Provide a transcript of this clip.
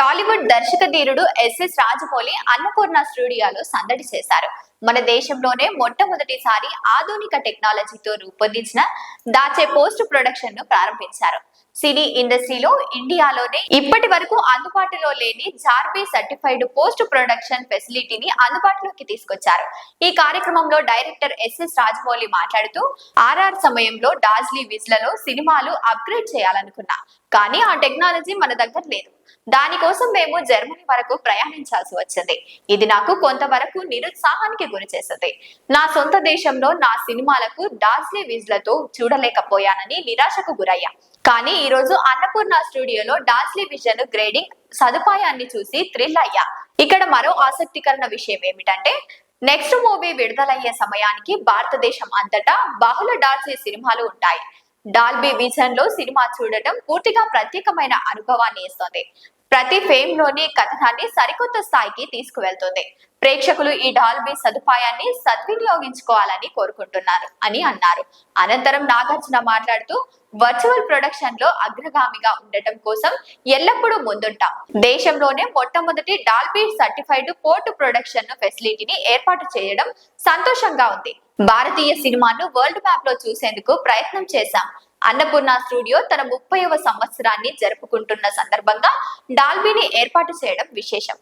టాలీవుడ్ దర్శక ధీరుడు ఎస్ఎస్ రాజమౌళి అన్నపూర్ణ స్టూడియోలో సందడి చేశారు. మన దేశంలోనే మొట్టమొదటిసారి ఆధునిక టెక్నాలజీతో రూపొందించిన దాచే పోస్ట్ ప్రొడక్షన్ను ప్రారంభించారు. సినీ ఇండస్ట్రీలో ఇండియాలోనే ఇప్పటి వరకు అందుబాటులో లేని జార్బీ సర్టిఫైడ్ పోస్ట్ ప్రొడక్షన్ ఫెసిలిటీని అందుబాటులోకి తీసుకొచ్చారు. ఈ కార్యక్రమంలో డైరెక్టర్ ఎస్ఎస్ రాజమౌళి మాట్లాడుతూ ఆర్ఆర్ సమయంలో డాజ్లీ విజ్లలో సినిమాలు అప్గ్రేడ్ చేయాలనుకున్నా కానీ ఆ టెక్నాలజీ మన దగ్గర లేదు. దానికోసం మేము జర్మనీ వరకు ప్రయాణించాల్సి వచ్చింది. ఇది నాకు కొంతవరకు నిరుత్సాహానికి గురి చేసింది. నా సొంత దేశంలో నా సినిమాలకు డాజ్లీ విజ్లతో చూడలేకపోయానని నిరాశకు గురయ్యా. కానీ ఈ రోజు అన్నపూర్ణ స్టూడియోలో డాజ్లీ విజన్ గ్రేడింగ్ సదుపాయాన్ని చూసి థ్రిల్ అయ్యా. ఇక్కడ మరో ఆసక్తికరణ విషయం ఏమిటంటే నెక్స్ట్ మూవీ విడుదలయ్యే సమయానికి భారతదేశం అంతటా బహుళ డాల్సీ సినిమాలు ఉంటాయి. డాల్బీ విజన్లో సినిమా చూడటం పూర్తిగా ప్రత్యేకమైన అనుభవాన్ని ఇస్తుంది. ప్రతి ఫేమ్లోని కథనాన్ని సరికొత్త స్థాయికి తీసుకువెళ్తుంది. ప్రేక్షకులు ఈ డాల్బీ సదుపాయాన్ని సద్వినియోగించుకోవాలని కోరుకుంటున్నారు అని అన్నారు. అనంతరం నాగార్జున మాట్లాడుతూ వర్చువల్ ప్రొడక్షన్లో అగ్రగామిగా ఉండటం కోసం ఎల్లప్పుడూ ముందుంటాం. దేశంలోనే మొట్టమొదటి డాల్బీ సర్టిఫైడ్ పోర్ట్ ప్రొడక్షన్ ఫెసిలిటీని ఏర్పాటు చేయడం సంతోషంగా ఉంది. భారతీయ సినిమాను వరల్డ్ మ్యాప్లో చూసేందుకు ప్రయత్నం చేశాం. అన్నపూర్ణ స్టూడియో తన ముప్పైవ సంవత్సరాన్ని జరుపుకుంటున్న సందర్భంగా డాల్బీని ఏర్పాటు చేయడం విశేషం.